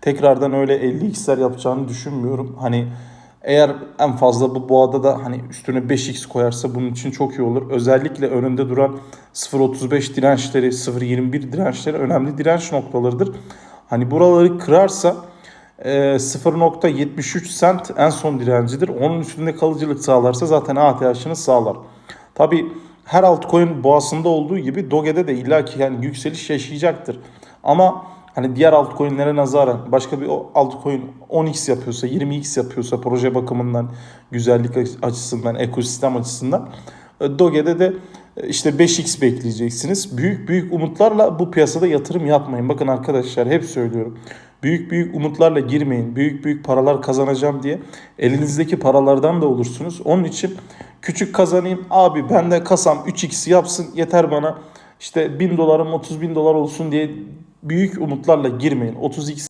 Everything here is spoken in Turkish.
tekrardan öyle 50x'ler yapacağını düşünmüyorum. Hani eğer en fazla bu boğada da hani üstüne 5x koyarsa bunun için çok iyi olur. Özellikle önünde duran 0.35 dirençleri, 0.21 dirençleri önemli direnç noktalarıdır. Hani buraları kırarsa e, 0.73 cent en son direncidir. Onun üstünde kalıcılık sağlarsa zaten ATH'ını sağlar. Tabi her altcoin boğasında olduğu gibi Doge'de de illaki yani yükseliş yaşayacaktır. Ama hani diğer altcoin'lere nazaran başka bir altcoin 10x yapıyorsa, 20x yapıyorsa proje bakımından, güzellik açısından, ekosistem açısından e, Doge'de de e, işte 5x bekleyeceksiniz. Büyük büyük umutlarla bu piyasada yatırım yapmayın. Bakın arkadaşlar hep söylüyorum. Büyük büyük umutlarla girmeyin. Büyük büyük paralar kazanacağım diye elinizdeki paralardan da olursunuz. Onun için küçük kazanayım. Abi ben de kasam 3x yapsın yeter bana. İşte 1000 dolarım 30 bin dolar olsun diye büyük umutlarla girmeyin. 30x